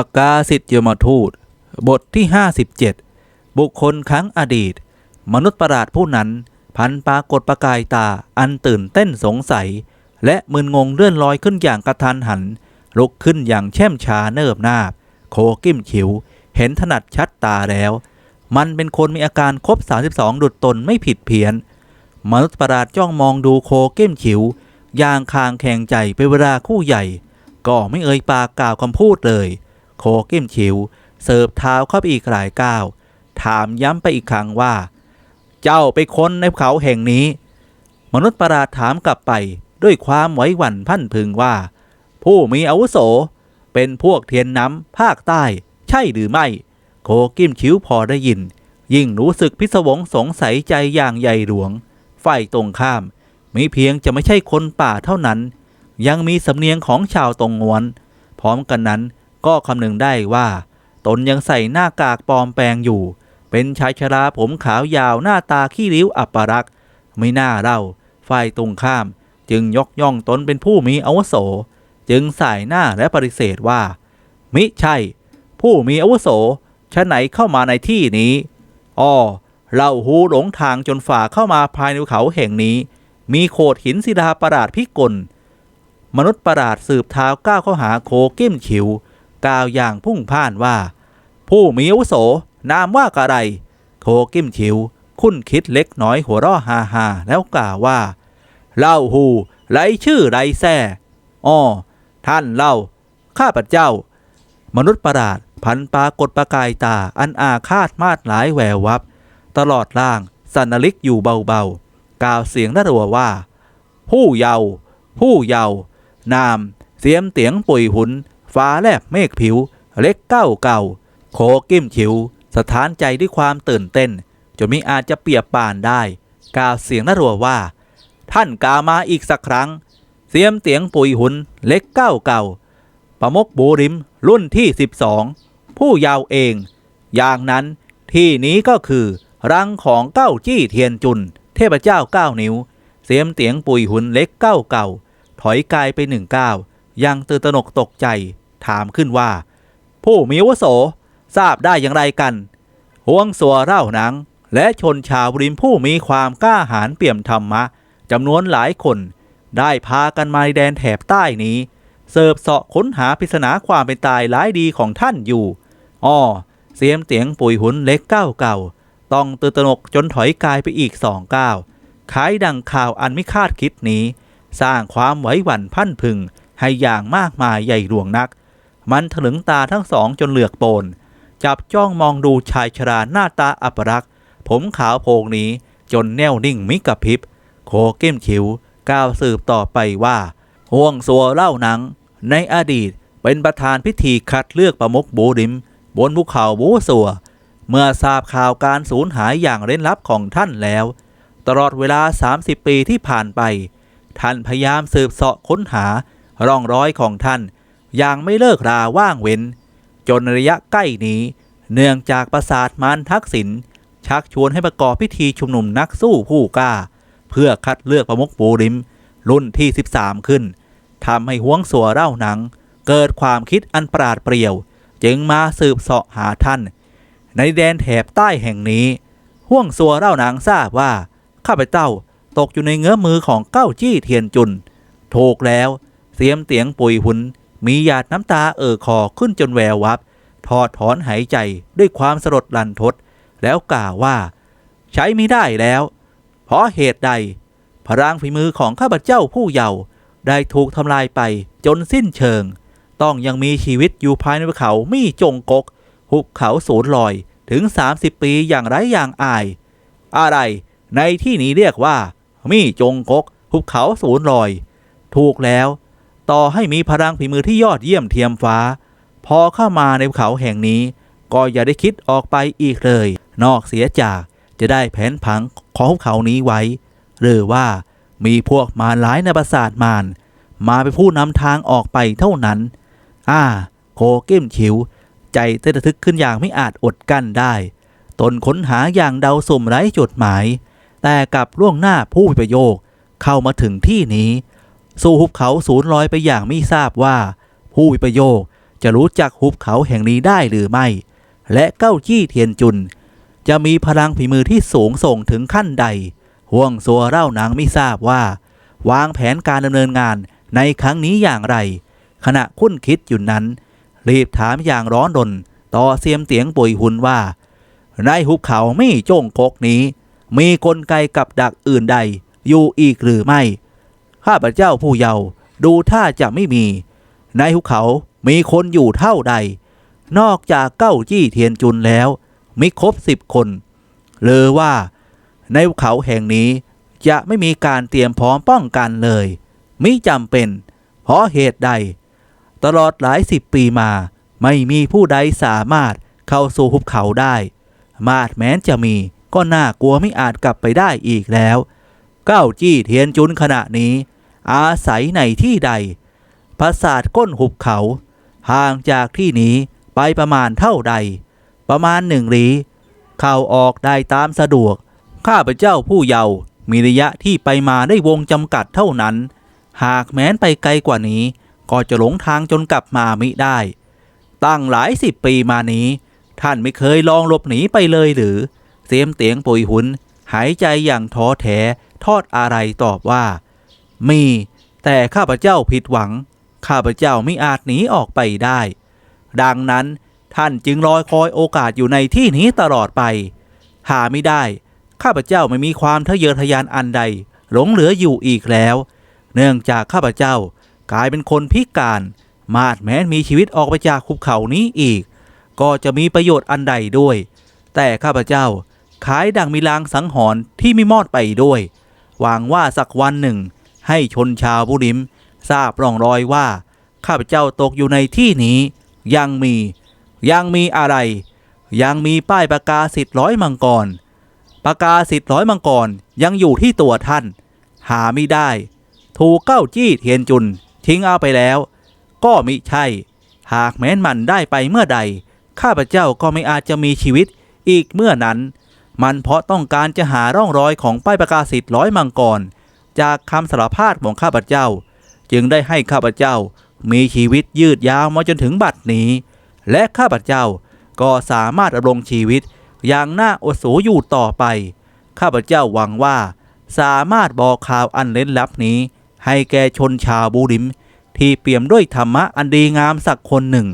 ปากกาสิทธิยมทูต บทที่ 57 บุคคลครั้งอดีต มนุษย์ประหลาดผู้นั้น พันปรากฏประกายตาอันตื่นเต้นสงสัย และมึนงงเลื่อนลอยขึ้นอย่างกระทันหัน ลุกขึ้นอย่างแช่มช้าเนิบนาบ โคกิ้มขิว เห็นถนัดชัดตาแล้ว มันเป็นคนมีอาการครบ 32 ดุดตนไม่ผิดเพี้ยน มนุษย์ประหลาดจ้องมองดูโคเก้มขิว อย่างคางแข่งใจเป็นเวลาคู่ใหญ่ ก็ไม่เอ่ยปากกล่าวคำพูดเลย โคก้มขิว เสิร์ฟเท้าเข้าไปอีกหลายก้าว ถามย้ำไปอีกครั้งว่า เจ้าไปค้นในภูเขาแห่งนี้ มนุษย์ประหลาดถามกลับไปด้วยความไหวหวั่นพันพึงว่า ผู้มีอาวุโส เป็นพวกเทียนน้ำภาคใต้ ใช่หรือไม่ โคกิมชิวพอได้ยิน ยิ่งรู้สึกพิศวงสงสัยใจอย่างใหญ่หลวง ฝ่ายตรงข้ามมีเพียงจะไม่ใช่คนป่าเท่านั้น ยังมีสำเนียงของชาวตรงงวน พร้อมกันนั้น ก็คำนึงได้ว่า ตนยังใส่หน้ากากปลอมแปลงอยู่ เป็นชายชราผมขาวยาวหน้าตาขี้ริ้วอัปรักษ์ไม่น่าเล่าฝ่ายตรงข้าม จึงยกย่องตนเป็นผู้มีอาวุโส จึงสายหน้าและปฏิเสธว่า มิใช่ ผู้มีอาวุโสชะไหนเข้ามาในที่นี้อ้อเราหูหลงทางจนฝ่าเข้ามาภายในเขาแห่งนี้ มีโขดหินศิลาประหลาดพิกล มนุษย์ประหลาดสืบเท้าก้าวเข้าหาโคกิ้มฉิว กล่าวอย่างพุ่งพ่านว่า ผู้มีอาวุโส นามว่ากะไร โคกิมฉิว คุ้นคิดเล็กน้อยหัวราะฮาฮาแล้วกล่าวว่า เล่าหูไรชื่อไรแซ่อ้อท่านเล่า ข้าพเจ้า มนุษย์ประหลาดพันปากฏประกายตาอันอาฆาตมาดหลายแวววับ ตลอดล่างสันนลิกอยู่เบาๆ กล่าวเสียงน่ารัวว่า ผู้เยาว์ผู้เยาว์นาม เสียมเตียงปุ๋ยหุน ฟ้าแลบเมฆผิว เล็กเก้าเก่า โคกิ้มฉิว สถานใจด้วยความตื่นเต้น จนมิอาจจะเปียบปานได้ กล่าวเสียงน่ารัวว่า ท่านกามาอีกสักครั้ง เสียมเตียงปุยหุนเล็กเก้าเก่าประมกบูริม รุ่นที่ 12 ผู้ยาวเอง อย่างนั้นที่นี้ก็คือ รังของเก้าจี้เทียนจุน เทพเจ้าเก้านิ้ว เสียมเตียงปุยหุนเล็กเก้าเก่า ถอยกายไปหนึ่งก้าวยังตื่นตนกตกใจ ถามขึ้นว่า ผู้มีวุโสทราบได้อย่างไรกันห่วงสัวเล่าหนัง และชนชาวริมผู้มีความกล้าหาญเปี่ยมธรรมะจำนวนหลายคน ได้พากันมาในแดนแถบใต้นี้ เสิร์ฟเสาะค้นหาปริศนาความเป็นตายหลายดีของท่านอยู่อ้อเสียมเตียงปุ๋ยหุนเล็กเก้าเก่า ต้องตื่นตระหนกจนถอยกายไปอีกสองก้าวขายดังข่าวอันไม่คาดคิดนี้ สร้างความไหวหวั่นพันพึงให้อย่างมากมายใหญ่หลวงนัก มันถลึงตาทั้งสองจนเหลือกโปน จับจ้องมองดูชายชราหน้าตาอัปรักษ์ผมขาวโพงนี้จนแน่วนิ่งมิกระพริบ โคเก้มขิวก้าวสืบต่อไปว่าห่วงสัวเล่าหนัง ในอดีตเป็นประธานพิธีคัดเลือกประมุขบูริม บนภูเขาบูสัว เมื่อทราบข่าวการสูญหายอย่างเร้นลับของท่านแล้ว ตลอดเวลา 30 ปีที่ผ่านไป ท่านพยายามสืบเสาะค้นหาร่องรอยของท่าน อย่างไม่เลิกราว่างเว้น จนระยะใกล้นี้ เนื่องจากประสาทมารทักษิณชักชวนให้ประกอบพิธีชุมนุมนักสู้ผู้กล้า เพื่อคัดเลือกประมุขปูริม รุ่นที่ 13 ขึ้นทำให้ห้วงสัวเล่าหนัง เกิดความคิดอันปราดเปรียว จึงมาสืบเสาะหาท่าน ในแดนแถบใต้แห่งนี้ห้วงสัวเล่าหนังทราบว่า ข้าพเจ้าตกอยู่ในเงื้อมือของเก้าจี้เทียนจุน ถูกแล้วเสียมเตียงปุยหุน มีหยาดน้ำตาเอ่อคอขึ้นจนแวววับถอดถอนหายใจด้วยความสลดลันทด แล้วกล่าวว่า ใช้ไม่ได้แล้ว เพราะเหตุใด พลังฝีมือของข้าพเจ้าผู้เยาว์ได้ถูกทำลายไปจนสิ้นเชิง ต้องยังมีชีวิตอยู่ภายในภูเขามี่จงกก หุบเขาสูญลอยถึง 30 ปีอย่างไร้อย่างอาย อะไร ในที่นี้เรียกว่า มี่จงกก หุบเขาสูญลอย ถูกแล้ว ต่อให้มีพลังฝีมือที่ยอดเยี่ยมเทียมฟ้า พอเข้ามาในเขาแห่งนี้ ก็อย่าได้คิดออกไปอีกเลย นอกเสียจากจะได้แผนผังของภูเขานี้ไว้ หรือว่ามีพวกมารร้ายในประสาทมารมาเป็นผู้นำทางออกไปเท่านั้น อ่า โคเก้มฉิว ใจเต้นระทึกขึ้นอย่างไม่อาจอดกั้นได้ ตนค้นหาอย่างเดาสุ่มไร้จุดหมาย แต่กลับล่วงหน้าผู้วิปโยคเข้ามาถึงที่นี้ สู่หุบเขาสูญลอยไปอย่างไม่ทราบว่า ผู้วิปโยคจะรู้จักหุบเขาแห่งนี้ได้หรือไม่ และเก้าจี้เทียนจุน จะมีพลังฝีมือที่สูงส่งถึงขั้นใด ห่วงซัวเล่านางไม่ทราบว่า วางแผนการดำเนินงานในครั้งนี้อย่างไร ขณะคุ้นคิดอยู่นั้น รีบถามอย่างร้อนรนต่อเสียมเตียงปุยหุนว่า ในหุบเขาไม่โจ้งกกนี้ มีกลไกกับดักอื่นใด อยู่อีกหรือไม่ ข้าพเจ้าผู้เยาว์ดูท่าจะไม่มี ในหุบเขามีคนอยู่เท่าใด นอกจากเก้าจี้เทียนจุนแล้ว มีครบสิบคน เลยว่า ในหุบเขาแห่งนี้จะไม่มีการเตรียมพร้อมป้องกันเลยมิจำเป็น เพราะเหตุใด ตลอดหลายสิบปีมา ไม่มีผู้ใดสามารถเข้าสู่หุบเขาได้ มาดแม้นจะมีก็น่ากลัวไม่อาจกลับไปได้อีกแล้ว เก้าจี้เทียนจุนขณะนี้ อาศัยในที่ใด ปราสาทก้นหุบเขา ห่างจากที่นี้ไปประมาณเท่าใด ประมาณหนึ่งหลีเข้าออกได้ตามสะดวก ข้าพเจ้าผู้เยาว์มีระยะที่ไปมาได้วงจำกัดเท่านั้น หากแม้นไปไกลกว่านี้ ก็จะหลงทางจนกลับมามิได้ ตั้งหลายสิบปีมานี้ ท่านไม่เคยลองหลบหนีไปเลยหรือ เสียมเตียงปุยหุน หายใจอย่างท้อแท้ ทอดอะไรตอบว่า มี แต่ข้าพเจ้าผิดหวัง ข้าพเจ้าไม่อาจหนีออกไปได้ ดังนั้นท่านจึงรอคอยโอกาสอยู่ในที่นี้ตลอดไป หาไม่ได้ ข้าพเจ้าไม่มีความทะเยอทะยานอันใด หลงเหลืออยู่อีกแล้ว เนื่องจากข้าพเจ้ากลายเป็นคนพิการ มาดแม้นมีชีวิตออกไปจากภูเขานี้อีก ก็จะมีประโยชน์อันใดด้วย แต่ข้าพเจ้าขายดังมีลางสังหรณ์ที่ไม่มอดไปด้วย หวังว่าสักวันหนึ่ง ให้ชนชาวบุริม ทราบร่องรอยว่า ข้าพเจ้าตกอยู่ในที่นี้ ยังมี ยังมีอะไร ยังมีป้ายประกาศสิทธิ์ร้อยมังกรประกาศสิทธิ์ร้อยมังกรยังอยู่ที่ตัวท่าน หาไม่ได้ ถูกเก้าจี้เทียนจุน ทิ้งเอาไปแล้ว ก็มิใช่ หากแม้นมันได้ไปเมื่อใด ข้าพเจ้าก็ไม่อาจจะมีชีวิตอีกเมื่อนั้น มันเพราะต้องการจะหาร่องรอยของป้ายประกาศสิทธิ์ร้อยมังกร จากคำสารภาพของข้าพเจ้า จึงได้ให้ข้าพเจ้ามีชีวิตยืดยาวมาจนถึงบัดนี้ และข้าพเจ้าก็สามารถดำรงชีวิตอย่างน่าอดสูอยู่ต่อไป ข้าพเจ้าหวังว่า สามารถบอกข่าวอันเล้นลับนี้ ให้แก่ชนชาวบูริม ที่เปี่ยมด้วยธรรมะอันดีงามสักคนหนึ่ง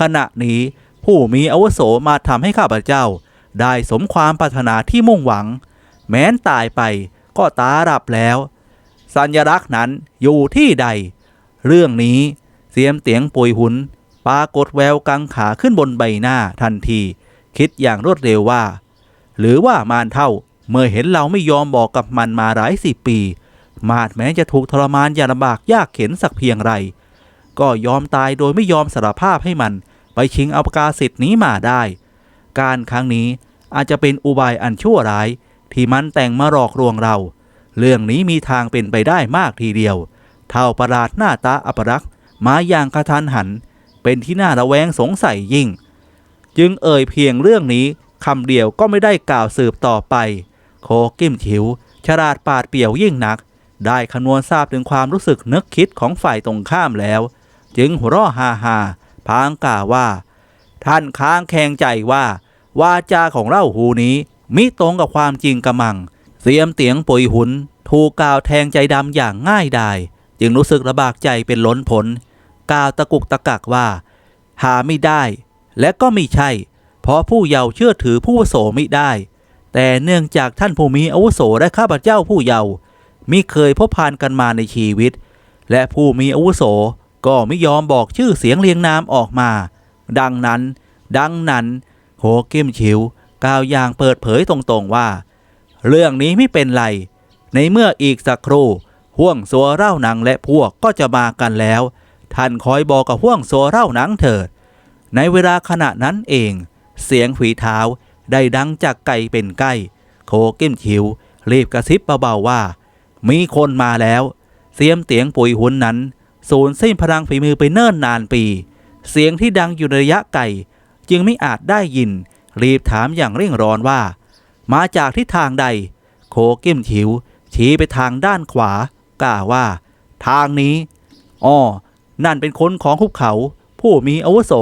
ขณะนี้ผู้มีอาวุโสมาทำให้ข้าพเจ้า ได้สมความปรารถนาที่มุ่งหวัง แม้นตายไปก็ตารับแล้ว สัญลักษณ์นั้นอยู่ที่ใด เรื่องนี้เสียมเตียงปุยหุนปรากฏแววกังขาขึ้นบนใบหน้าทันที คิดอย่างรวดเร็วว่า หรือว่ามารเท่าเมื่อเห็นเราไม่ยอมบอกกับมันมาหลายสิบปี มาดแม้จะถูกทรมานอย่างลำบากยากเข็นสักเพียงไร ก็ยอมตายโดยไม่ยอมสารภาพให้มัน ไปชิงเอาประกาศสิทธิ์นี้มาได้ การครั้งนี้ อาจจะเป็นอุบายอันชั่วร้าย ที่มันแต่งมาหลอกลวงเรา เรื่องนี้มีทางเป็นไปได้มากทีเดียว เท่าประหลาดหน้าตาอัปรักษ์มาอย่างกระทันหัน เป็นที่น่าระแวงสงสัยยิ่ง จึงเอ่ยเพียงเรื่องนี้คำเดียวก็ไม่ได้กล่าวสืบต่อไป โคกิมฉิว ฉลาดปาดเปี่ยวยิ่งนัก ได้คำนวณทราบถึงความรู้สึกนึกคิดของฝ่ายตรงข้ามแล้ว จึงหัวเราะฮาฮาพางกล่าวว่า ท่านค้างแขงใจว่า วาจาของเล่าหูนี้มิตรงกับความจริงกระมัง เสียมเตียงปุยหุน ถูกกล่าวแทงใจดำอย่างง่ายดาย จึงรู้สึกระบากใจเป็นล้นผล กล่าวตะกุกตะกักว่า หาไม่ได้ และก็ไม่ใช่ เพราะผู้เยาว์เชื่อถือผู้โสไม่ได้ แต่เนื่องจากท่านผู้มีอาวุโสและข้าพเจ้าผู้เยาว์มิเคยพบพานกันมาในชีวิต และผู้มีอาวุโสก็ไม่ยอมบอกชื่อเสียงเรียงนามออกมา ดังนั้น ดังนั้น ฮเกมชิวกล่าวอย่างเปิดเผยตรงๆว่า เรื่องนี้ไม่เป็นไร ในเมื่ออีกสักครู่ห่วงสัวเล่าหนังและพวกก็จะมากันแล้ว ท่านคอยบอกกับห่วงสัวเล่าหนังเถิด ในเวลาขณะนั้นเอง เสียงฝีเท้าได้ดังจากไกลเป็นใกล้โคกิมชิวรีบกระซิบเบาๆว่า มีคนมาแล้ว เสียมเตียงปุ๋ยหุนนั้น สูญสิ้นพลังฝีมือไปเนิ่นนานปี เสียงที่ดังอยู่ในระยะไกล จึงไม่อาจได้ยิน รีบถามอย่างเร่งร้อนว่า มาจากทิศทางใด โคกิมชิว ชี้ไปทางด้านขวากล่าวว่า ทางนี้อ้อนั่นเป็นคนของหุบเขาผผู้มีอาวุโส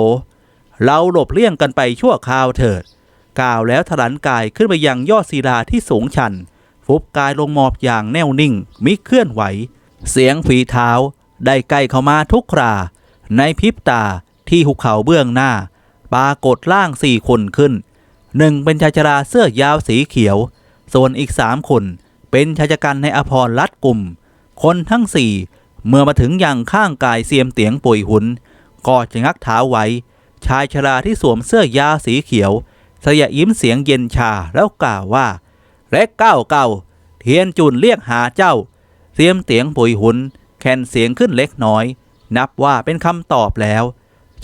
เราหลบเลี่ยงกันไปชั่วคราวเถิดกล่าวแล้วถลันกายขึ้นไปยังยอดศิลาที่สูงชัน ฟุบกายลงหมอบอย่างแน่วนิ่ง มิเคลื่อนไหว เสียงฝีเท้า ได้ใกล้เข้ามาทุกครา ในพริบตาที่หุบเขาเบื้องหน้า ปรากฏร่างสี่คนขึ้นหนึ่งเป็นชายชราเสื้อยาวสีเขียว ส่วนอีกสามคนเป็นชายชกันในอภรรัดกลุ่ม คนทั้งสี่เมื่อมาถึงยังข้างกายเสียมเตียงป่วยหุนก็จะงักเท้าไว้ ชายชราที่สวมเสื้อยาวสีเขียวสยะยิ้มเสียงเย็นชาแล้วกล่าวว่าเล็กเก้าเก้าเทียนจุนเรียกหาเจ้า เสียมเตียงป่วยหุนแคนเสียงขึ้นเล็กน้อย นับว่าเป็นคำตอบแล้ว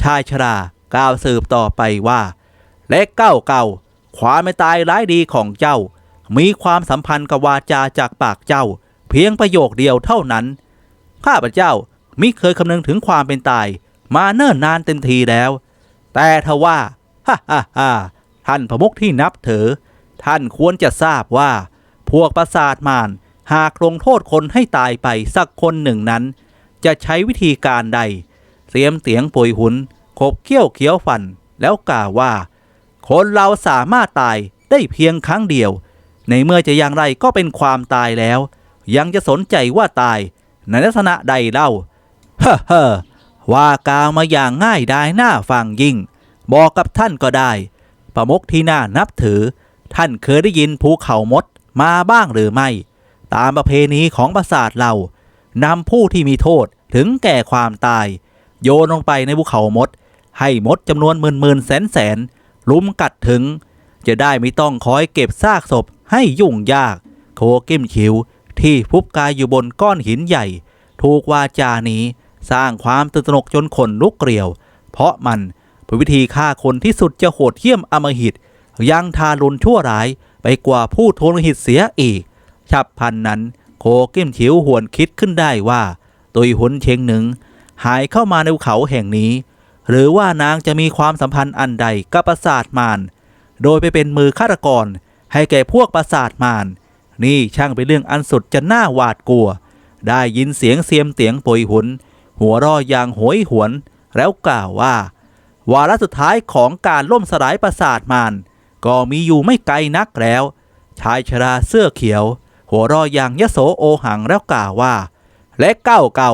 ชายชรา กล่าวสืบต่อไปว่า เล็กเก้าเก่าความไม่ตายร้ายดีของเจ้า มีความสัมพันธ์กับวาจาจากปากเจ้า เพียงประโยคเดียวเท่านั้น ข้าพเจ้ามิเคยคำนึงถึงความเป็นตาย มาเนิ่นนานเต็มทีแล้ว แต่ทว่าฮ่าฮ่าฮ่าท่านพระมุกที่นับถือ ท่านควรจะทราบว่า พวกประสาทมารหากลงโทษคนให้ตายไปสักคนหนึ่งนั้น จะใช้วิธีการใด เสียมเตียงป่วยหุน ขบเขี้ยวเขี้ยวฟัน แล้วกล่าวว่า คนเราสามารถตายได้เพียงครั้งเดียว ในเมื่อจะอย่างไรก็เป็นความตายแล้ว ยังจะสนใจว่าตาย ในลักษณะใดเล่า เฮ้อเฮว่ากล่าวมาอย่างง่ายได้หน้าฟังยิ่ง บอกกับท่านก็ได้ ประมกที่น่านับถือ ท่านเคยได้ยินภูเขามดมาบ้างหรือไม่ ตามประเพณีของปราสาทเรานำผู้ที่มีโทษถึงแก่ความตาย โยนลงไปในภูเขามด ให้มดจำนวนหมื่นหมื่นแสนแสนลุมกัดถึง จะได้ไม่ต้องคอยเก็บซากศพให้ยุ่งยาก โคกิมคิวที่พุบกายอยู่บนก้อนหินใหญ่ ถูกวาจานี้สร้างความตื่นตระหนกจนขนลุกเกลียว เพราะมันเป็นวิธีฆ่าคนที่สุดจะโหดเหี้ยมอมหิต ยังทารุณชั่วร้ายไปกว่าผู้โทนหิตเสียอีก ฉับพันนั้นโคกิมฉิวหวนคิดขึ้นได้ว่า ตุยหุนเชงหนึ่ง หายเข้ามาในเขาแห่งนี้ หรือว่านางจะมีความสัมพันธ์อันใดกับปราสาทมารโดยไปเป็นมือฆาตกร ให้แก่พวกปราสาทมารนี่ช่างเป็นเรื่องอันสุดจะน่าหวาดกลัว ได้ยินเสียงเสียมเตียงปวยหุน หัวรออย่างโหยหวน แล้วกล่าวว่า วาระสุดท้ายของการล่มสลายปราสาทมารก็มีอยู่ไม่ไกลนักแล้ว ชายชราเสื้อเขียว หัวรออย่างยโสโอหังแล้วกล่าวว่า และเก้าเก่า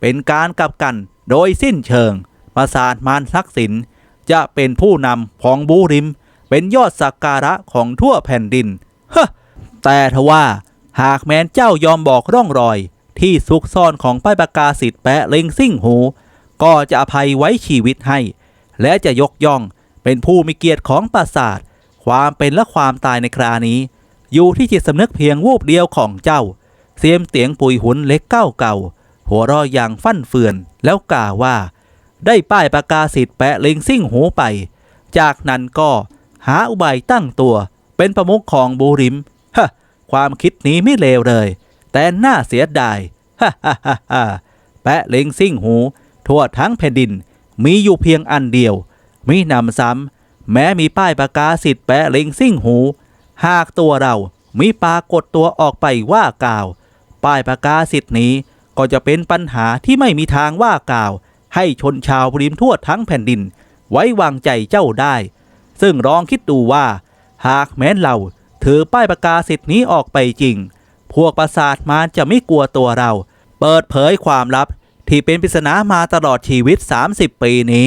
เป็นการกลับกันโดยสิ้นเชิง ปราสาทมารทักษิณจะเป็นผู้นำของบูริม เป็นยอดสักการะของทั่วแผ่นดินฮ้อแต่ทว่าหากแม้นเจ้ายอมบอกร่องรอย ที่ซุกซ่อนของป้ายประกาศสิทธิ์แปะเล็งซิ่งหู ก็จะอภัยไว้ชีวิตให้ และจะยกย่องเป็นผู้มีเกียรติของปราสาท ความเป็นและความตายในครานี้ อยู่ที่จิตสำนึกเพียงวูบเดียวของเจ้า เสียมเตียงปุยหุนเล็กเก้าเก่า หัวรออย่างฟั่นเฟือนแล้วกล่าวว่า ได้ป้ายประกาศสิทธิ์แปะเล็งซิ่งหูไป จากนั้นก็หาอุบายตั้งตัว เป็นประมุขของบูริมฮะความคิดนี้ไม่เลวเลย แต่น่าเสียดายฮ่าฮ่าฮ่าฮ่าแปะเล็งซิ่งหู ทั่วทั้งแผ่นดินมีอยู่เพียงอันเดียวมีนำซ้ำแม้มีป้ายประกาศสิทธิ์แปะเล็งซิ่งหู หากตัวเรามีปรากฏตัวออกไปว่ากล่าว ป้ายประกาศสิทธิ์นี้ก็จะเป็นปัญหาที่ไม่มีทางว่ากล่าว ให้ชนชาวบริมทั่วทั้งแผ่นดิน ไว้วางใจเจ้าได้ ซึ่งลองคิดดูว่า หากแม้นเราถือป้ายประกาศสิทธิ์นี้ออกไปจริง พวกประสาทมารจะไม่กลัวตัวเรา เปิดเผยความลับที่เป็นปริศนามาตลอดชีวิต 30 ปีนี้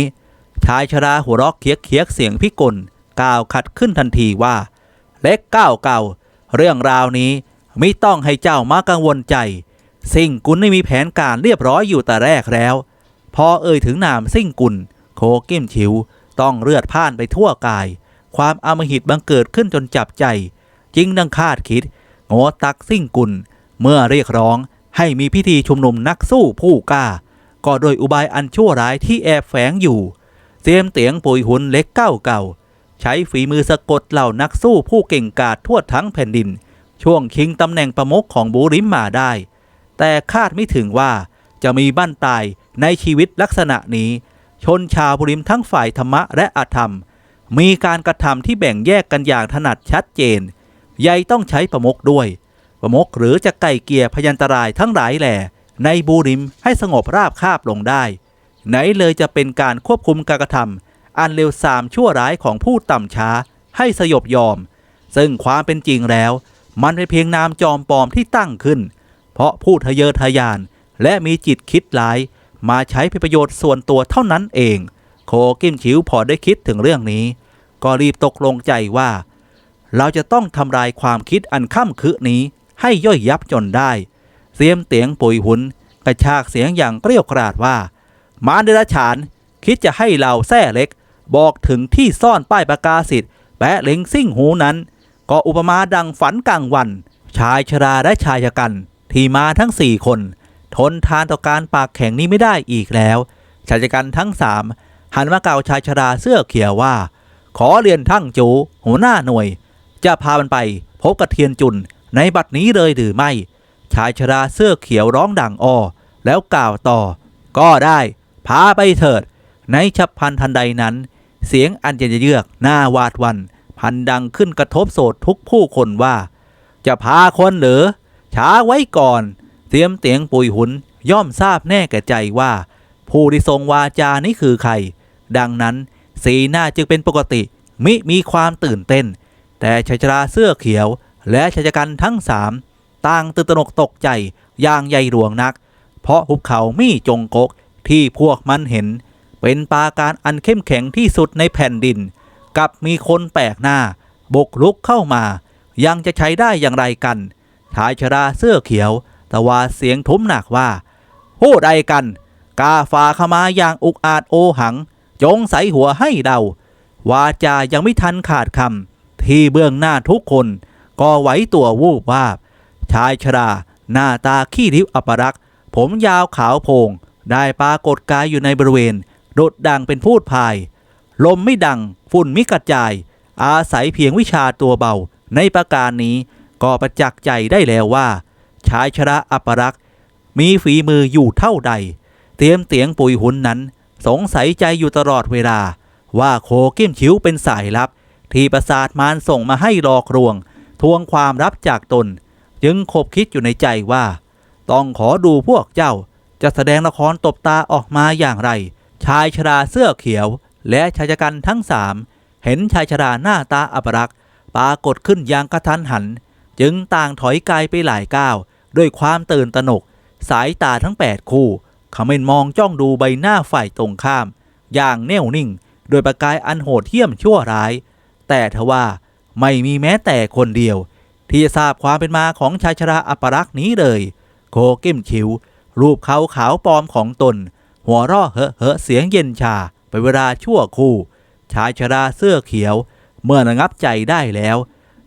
ชายชราหัวเรอกเคียกเคียกเสียงพิกลกล่าวขัดขึ้นทันทีว่า เล็กก้าวเก่า เรื่องราวนี้ไม่ต้องให้เจ้ามากังวลใจ สิ่งกุลไม่มีแผนการเรียบร้อยอยู่แต่แรกแล้ว พอเอ่ยถึงนามสิ่งกุลโคกิมฉิว ต้องเลือดพ่านไปทั่วกาย ความอมหิตบังเกิดขึ้นจนจับใจ จริงดังคาดคิดโงตักสิ่งกุล เมื่อเรียกร้องให้มีพิธีชุมนุมนักสู้ผู้กล้า ก็โดยอุบายอันชั่วร้ายที่แอบแฝงอยู่เสียมเตียงปุยหุนเล็กเก้าเก่า ใช้ฝีมือสะกดเหล่านักสู้ผู้เก่งกาจทั่วทั้งแผ่นดิน ช่วงชิงตำแหน่งประมุขของบูริมมาได้ แต่คาดไม่ถึงว่าจะมีบ้านตาย ในชีวิตลักษณะนี้ ชนชาวบุริมทั้งฝ่ายธรรมะและอธรรม มีการกระทำที่แบ่งแยกกันอย่างถนัดชัดเจนใยต้องใช้ประมกด้วย ประมกหรือจะไก่เกียร์พยันตรายทั้งหลายแหล่ในบูริมให้สงบราบคาบลงได้ ไหนเลยจะเป็นการควบคุมการกระทำอันเลวทรามชั่วร้ายของผู้ต่ำช้า ให้สยบยอม ซึ่งความเป็นจริงแล้ว มันเป็นเพียงนามจอมปลอมที่ตั้งขึ้น เพราะผู้ทะเยอทะยานและมีจิตคิดร้าย มาใช้เพื่อประโยชน์ส่วนตัวเท่านั้นเอง โคกิมชิวพอได้คิดถึงเรื่องนี้ ก็รีบตกลงใจว่า เราจะต้องทำลายความคิดอันข้ามคืนี้ ให้ย่อยยับจนได้ เสียมเตียงปุยหุนกระชากเสียงอย่างเกรียวกราดว่า มารเดรัจฉาน คิดจะให้เราแท้เล็ก บอกถึงที่ซ่อนป้ายประกาศสิทธิ์แปะเล็งซิ่งหูนั้น ก็อุปมาดังฝันกลางวัน ชายชราและชายชะกัน ที่มาทั้งสี่คน ทนทานต่อการปากแข็งนี้ไม่ได้อีกแล้วชายชะกันทั้งสามหันมาเกล่าวชายชราเสื้อเขียวว่า ขอเรียนทั้งจู หัวหน้าหน่วย จะพามันไปพบกับเทียนจุนในบัดนี้เลยหรือไม่ ชายชราเสื้อเขียวร้องดังอ้อแล้วกล่าวต่อ ก็ได้พาไปเถิด ในฉับพันทันใดนั้น เสียงอันเย็นเยือกหน้าวาดวัน พันดังขึ้นกระทบโสดทุกผู้คนว่า จะพาคนหรือช้าไว้ก่อน เตรียมเตียงปุยหุนย่อมทราบแน่แก่ใจว่า ผู้ที่ทรงวาจานี้คือใคร ดังนั้น สีหน้าจึงเป็นปกติ มิมีความตื่นเต้น แต่ชายชราเสื้อเขียว และชายชะกันทั้งสามต่างตื่นตระหนกตกใจอย่างใหญ่หลวงนัก เพราะหุบเขามี่จงกกที่พวกมันเห็น เป็นปาการอันเข้มแข็งที่สุดในแผ่นดิน กับมีคนแปลกหน้าบกลุกเข้ามา ยังจะใช้ได้อย่างไรกันชายชราเสื้อเขียว ตะวาเสียงทุ้มหนักว่าผู้ใดกัน กาฝ่าเข้ามาอย่างอุกอาจโอหัง จงใสหัวให้เดาวาจายังไม่ทันขาดคำที่เบื้องหน้าทุกคน ก็ไหวตัววูบวาบ ชายชรา หน้าตาขี้ริ้วอัปรักษ์ผมยาวขาวโพง ได้ปรากฏกายอยู่ในบริเวณ โดดดังเป็นพูดพาย ลมไม่ดัง ฝุ่นมิกระจาย อาศัยเพียงวิชาตัวเบา ในประการนี้ก็ประจักษ์ใจได้แล้วว่า ชายชราอัปรักษ์มีฝีมืออยู่เท่าใด เตรียมเตียงปุยหุนนั้น สงสัยใจอยู่ตลอดเวลา ว่าโคกิ้มชิวเป็นสายลับ ที่ประสาทมารส่งมาให้รอกรวง ทวงความรับจากตน จึงคบคิดอยู่ในใจว่า ต้องขอดูพวกเจ้า จะแสดงละครตบตาออกมาอย่างไร ชายชราเสื้อเขียว และชายชกันทั้งสามเห็นชายชราหน้าตาอัปรักษ์ปรากฏขึ้นอย่างกระทันหัน จึงต่างถอยกายไปหลายก้าวด้วยความตื่นตระหนก สายตาทั้งแปดคู่ขม่นมองจ้องดูใบหน้าฝ่ายตรงข้าม อย่างแน่วนิ่ง โดยประกายอันโหดเหี้ยมชั่วร้าย แต่ทว่าไม่มีแม้แต่คนเดียว ที่จะทราบความเป็นมาของชายชราอัปรักษ์นี้เลย โคกิ้มชิว รูปเขาขาวปลอมของตน หัวราะเหอะเหอะเสียงเย็นชาไปเวลาชั่วคู่ ชายชราเสื้อเขียว เมื่อระงับใจได้แล้ว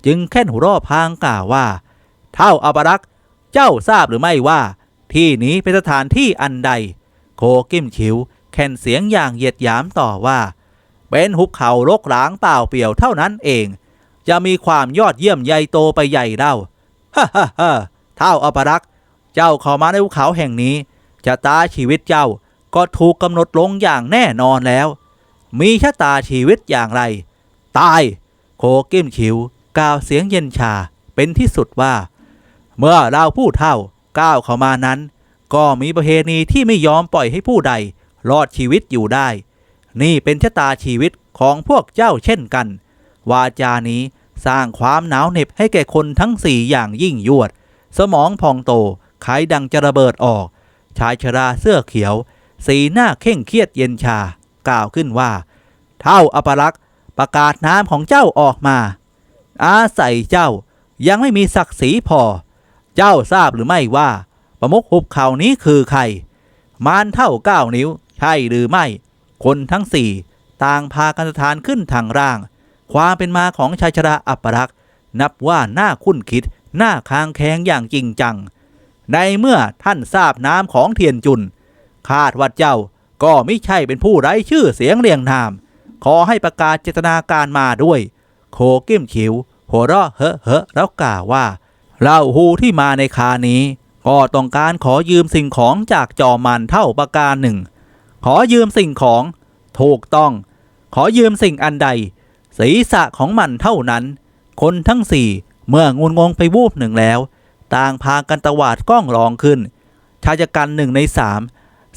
จึงแค่นหัวราะพางกล่าวว่า เท่าอัปรักษ์เจ้าทราบหรือไม่ว่า ที่นี้เป็นสถานที่อันใด โคกิมชิว แค่นเสียงอย่างเหยียดหยามต่อว่า เป็นหุบเขารกร้างเปล่าเปลี่ยวเท่านั้นเอง จะมีความยอดเยี่ยมใหญ่โตไปใหญ่เล่าฮ่าฮ่าฮ่าเท่าอัปรักษ์เจ้าเข้ามาในภูเขาแห่งนี้ชะตาชีวิตเจ้าก็ถูกกำหนดลงอย่างแน่นอนแล้ว มีชะตาชีวิตอย่างไร ตาย โคกิมชิว กล่าวเสียงเย็นชาเป็นที่สุดว่า เมื่อเราผู้เท่าก้าวเข้ามานั้น ก็มีประเพณีที่ไม่ยอมปล่อยให้ผู้ใดรอดชีวิตอยู่ได้ นี่เป็นชะตาชีวิตของพวกเจ้าเช่นกัน วาจานี้สร้างความหนาวเหน็บให้แก่คนทั้งสี่อย่างยิ่งยวด สมองพองโตไขดังจะระเบิดออก ชายชราเสื้อเขียว สีหน้าเข่งเครียดเย็นชา กล่าวขึ้นว่า เท่าอปรักษ์ประกาศน้ำของเจ้าออกมา อาศัยเจ้ายังไม่มีศักดิ์ศรีพอ เจ้าทราบหรือไม่ว่า ประมุขหุบเขานี้คือใคร มารเท่าเก้านิ้ว ใช่หรือไม่ คนทั้งสี่ต่างพากันสถานขึ้นทางร่าง ความเป็นมาของชายชราอัปรักษ์นับว่าน่าคุ้นคิดน่าค้างแขงอย่างจริงจัง ในเมื่อท่านทราบน้ำของเทียนจุน คาดว่าเจ้าก็ไม่ใช่เป็นผู้ไร้ชื่อเสียงเรียงนาม ขอให้ประกาศเจตนาการมาด้วย โคกิ้มฉิว หัวเราะเฮอเฮอแล้วกล่าวว่าเล่าฮูที่มาในคานี้ ก็ต้องการขอยืมสิ่งของจากจอมันเท่าประการหนึ่ง ขอยืมสิ่งของ ถูกต้อง ขอยืมสิ่งอันใด ศีรษะของมันเท่านั้น คนทั้งสี่เมื่องุนงงไปวูบหนึ่งแล้ว ต่างพากันตวาดกล้องรองขึ้น ชายกันหนึ่งในสาม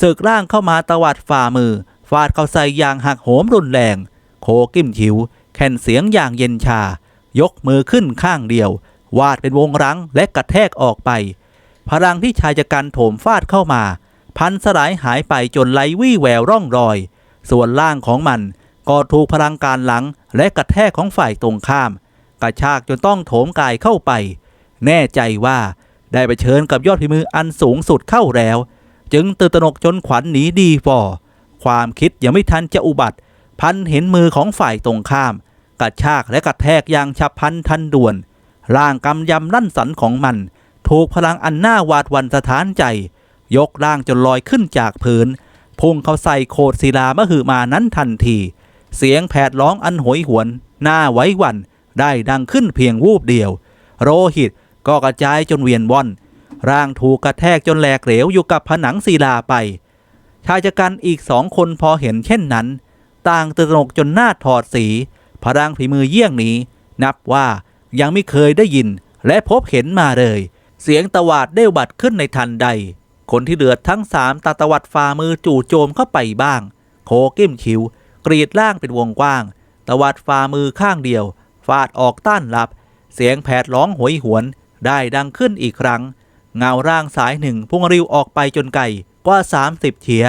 ศึกร่างเข้ามาตวัดฝ่ามือ ฟาดเข้าใส่อย่างหักโหมรุนแรง โคกิ้มฉิว แข่นเสียงอย่างเย็นชา ยกมือขึ้นข้างเดียว วาดเป็นวงรังและกระแทกออกไป พลังที่ชายจักรันโถมฟาดเข้ามา พันสลายหายไปจนไร้วี่แววร่องรอย ส่วนล่างของมันก็ถูกพลังการหลังและกระแทกของฝ่ายตรงข้าม กระชากจนต้องโถมกายเข้าไป แน่ใจว่าได้ไปเชิญกับยอดพิมืออันสูงสุดเข้าแล้ว จึงตื่นตระหนกจนขวัญหนีดีฟอความคิดยังไม่ทันจะอุบัติ พันเห็นมือของฝ่ายตรงข้าม กระชากและกระแทกอย่างฉับพลันทันด่วน ร่างกำยำลั่นสันของมัน ถูกพลังอันน่าหวาดวันสะท้านใจ ยกร่างจนลอยขึ้นจากพื้นพุ่งเข้าใส่โคดศิลามหือมานั้นทันที เสียงแผดร้องอันโหยหวน หน้าไว้หวันได้ดังขึ้นเพียงวูบเดียว โรหิตก็กระจายจนเวียนว่อน ร่างถูกกระแทกจนแหลกเหลวอยู่กับผนังศิลาไป ชายจักรันอีกสองคนพอเห็นเช่นนั้น ต่างตื่นตระหนกจนหน้าถอดสี พลังฝีมือเยี่ยงนี้ นับว่ายังไม่เคยได้ยินและพบเห็นมาเลย เสียงตวาดได้บัดขึ้นในทันใด คนที่เหลือทั้งสามตาตวัดฝ่ามือจู่โจมเข้าไปบ้าง โคกิ้มชิว กรีดล่างเป็นวงกว้าง ตวัดฝ่ามือข้างเดียว ฟาดออกต้านรับ เสียงแผดร้องโหยหวน ได้ดังขึ้นอีกครั้ง เงาร่างสายหนึ่งพุ่งริวออกไปจนไกลกว่า 30เฉีย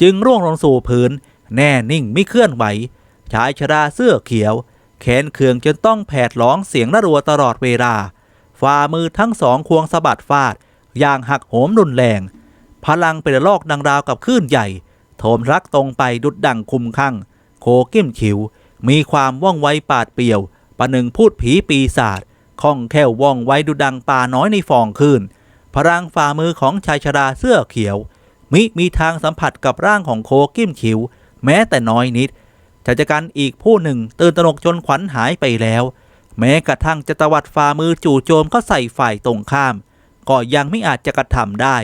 จึงร่วงลงสู่พื้น แน่นิ่งไม่เคลื่อนไหว ชายชราเสื้อเขียวแขนเคืองจนต้องแผดร้องเสียงระรัวตลอดเวลา ฝ่ามือทั้งสองควงสะบัดฟาด อย่างหักโหมรุนแรง พลังเป็นลอกดังราวกับคลื่นใหญ่ โถมรักตรงไปดุดดังคุมข้างโคกิ้มฉิว มีความว่องไวปาดเปียว ประหนึ่งพูดผีปีศาจคล่องแคล่วว่องไวดุดดังป่าน้อยในฟองคลื่น พลังฝ่ามือของชายชราเสื้อเขียว มิมีทางสัมผัสกับร่างของโคกิ้มฉิว แม้แต่น้อยนิด ชายจักรันอีกผู้หนึ่ง ตื่นตระหนกจนขวัญหายไปแล้ว แม้กระทั่งจะตวัดฝ่ามือจู่โจมเข้าใส่ฝ่ายตรงข้าม ก็ยังไม่อาจจะกระทำได้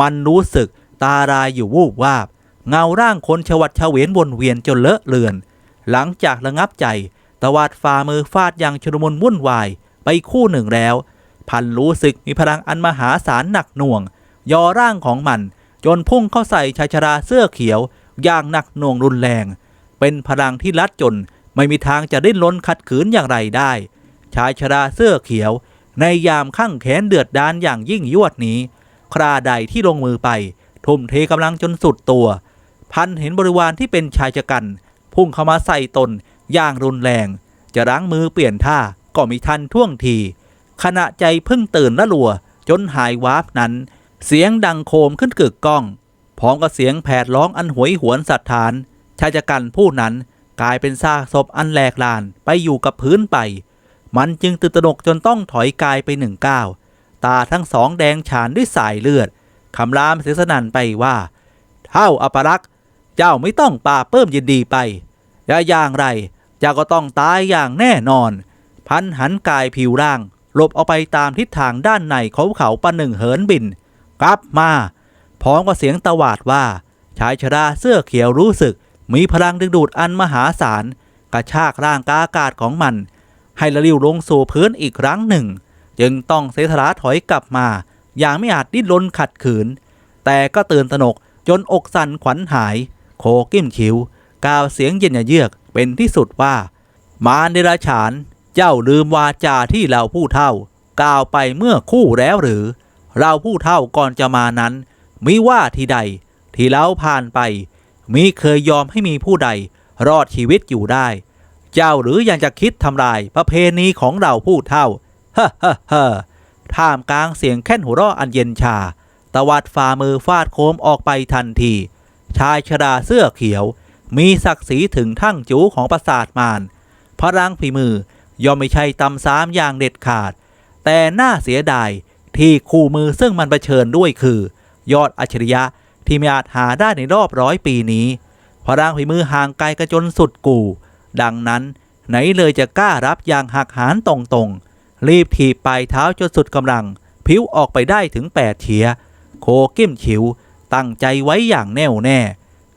มันรู้สึกตารายอยู่วูบวาบ เงาร่างคนชวัดเฉวียนวนเวียนจนเลอะเลือน หลังจากระงับใจตวัดฝ่ามือฟาดอย่างชุลมุนวุ่นวายไปคู่หนึ่งแล้ว พันรู้สึกมีพลังอันมหาศาลหนักหน่วง ยอร่างของมัน จนพุ่งเข้าใส่ชายชราเสื้อเขียว อย่างหนักหน่วงรุนแรง เป็นพลังที่ลัดจนไม่มีทางจะดิ้นรนขัดขืนอย่างไรได้ ชายชราเสื้อเขียว ในยามข้างแขนเดือดดานอย่างยิ่งยวดนี้ คราใดที่ลงมือไป ทุ่มเทกำลังจนสุดตัว พันเห็นบริวารที่เป็นชายชะกัน พุ่งเข้ามาใส่ตนอย่างรุนแรง จะรั้งมือเปลี่ยนท่าก็มีทันท่วงที ขณะใจเพิ่งตื่นละลัว จนหายวาบนั้น เสียงดังโคมขึ้นกึกก้องพร้อมกับเสียงแผดร้องอันหวยหวนสัตฐาน ชายชะกันผู้นั้นกลายเป็นซากศพอันแหลกลานไปอยู่กับพื้นไป มันจึงตื่นตระหนกจนต้องถอยกายไปหนึ่งก้าว ตาทั้งสองแดงฉานด้วยสายเลือด คำรามเสียสนันไปว่า เท่าอปรักษ์เจ้าไม่ต้องป่าเพิ่มยินดีไปอย่าอย่างไร เจ้าก็ต้องตายอย่างแน่นอน พันหันกายผิวร่างหลบออกไปตามทิศทางด้านในเขาเขาปะหนึ่งเหินบิน กลับมา พร้อมกับเสียงตวาดว่า ชายชราเสื้อเขียวรู้สึก มีพลังดึงดูดอันมหาศาลกระชากร่างกาอากาศของมัน ให้ละลิ้วลงสู่พื้นอีกครั้งหนึ่ง จึงต้องเสถลาถอยกลับมา อย่างไม่อาจดิ้นรนขัดขืน แต่ก็ตื่นตระหนกจนอกสั่นขวัญหาย โคกิ้มคิ้วกล่าวเสียงเย็นเยือกเป็นที่สุดว่า มารเดราฉาน เจ้าลืมวาจาที่เราผู้เท่ากล่าวไปเมื่อคู่แล้วหรือ เราผู้เท่าก่อนจะมานั้นมิว่าที่ใด ที่เราผ่านไป มิเคยยอมให้มีผู้ใด รอดชีวิตอยู่ได้ เจ้าหรือยังจะคิดทำลายประเพณีของเราผู้เท่าเฮ้อเฮ้อเฮ้อท่ามกลางเสียงแค่นหัวเราะอันเย็นชา ตวัดฝ่ามือฟาดโคมออกไปทันที ชายชราเสื้อเขียว มีศักดิ์ศรีถึงทั้งจูของปราสาทมารพลังฝีมือย่อมไม่ใช่ตำสามอย่างเด็ดขาด แต่น่าเสียดายที่คู่มือซึ่งมันเผชิญด้วยคือ ยอดอัจฉริยะ ที่ไม่อาจหาได้ในรอบร้อยปีนี้พลังฝีมือห่างไกลกระจนสุดกู่ ดังนั้น ไหนเลยจะกล้ารับอย่างหักหานตรงๆ รีบถีบปลายเท้าจนสุดกำลังผิวออกไปได้ถึงแปดเฉีย โคกิ้มฉิว ตั้งใจไว้อย่างแน่วแน่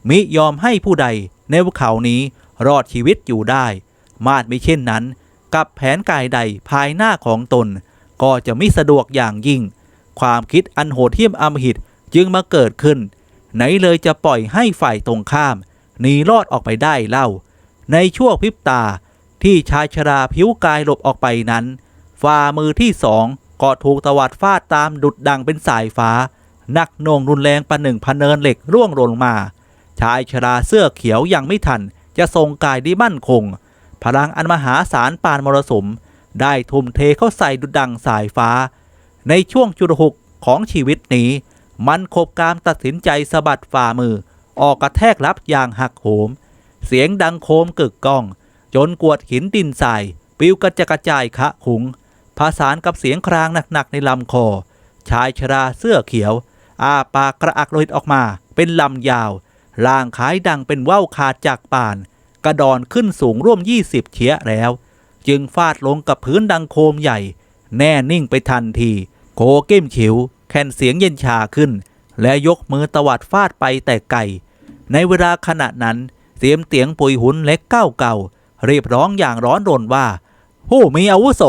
มิยอมให้ผู้ใดในภูเขานี้รอดชีวิตอยู่ได้ มาดไม่เช่นนั้น กับแผนกายใดภายหน้าของตน ก็จะไม่สะดวกอย่างยิ่ง ความคิดอันโหดเหี้ยมอำมหิตจึงมาเกิดขึ้น ไหนเลยจะปล่อยให้ฝ่ายตรงข้ามหนีรอดออกไปได้เล่า ในช่วงพริบตาที่ชายชราผิวกายหลบออกไปนั้น ฝ่ามือที่สองก็ถูกตวัดฟาดตามดุดดังเป็นสายฟ้า นักหน่วงรุนแรงประหนึ่งพะเนินเหล็กร่วงหล่นมา ชายชราเสื้อเขียวยังไม่ทัน จะทรงกายได้มั่นคง พลังอันมหาศาลปานมรสุมได้ทุ่มเทเข้าใส่ดุดดังสายฟ้า ในช่วงจุดหกของชีวิตนี้ มันคบการตัดสินใจสะบัดฝ่ามือ ออกกระแทกรับอย่างหักโหม เสียงดังโคมกึกก้อง จนกวดหินดินทรายปิวกระจกระจายคะขุงผสานกับเสียงครางหนักๆในลำคอ ชายชราเสื้อเขียว อาปากกระอักโลหิตออกมา เป็นลำยาวล่างขายดังเป็นว่าวขาดจากป่าน กระดอนขึ้นสูงร่วม 20 เฉียแล้ว จึงฟาดลงกับพื้นดังโคมใหญ่ แน่นิ่งไปทันที โคเก้มฉิว แค่นเสียงเย็นชาขึ้น และยกมือตวัดฟาดไปแต่ไกลในเวลาขณะนั้น เสียมเตียงปุยหุนเล็กเก้าเก่าเรียบร้องอย่างร้อนรนว่า ผู้มีอาวุโส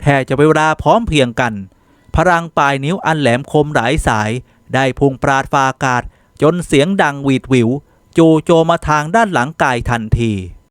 แทบจะเป็นเวลาพร้อมเพียงกัน พลังปลายนิ้วอันแหลมคมหลายสาย ได้พุ่งปราดฟากาศ จนเสียงดังหวีดหวิว จูโจมาทางด้านหลังกายทันที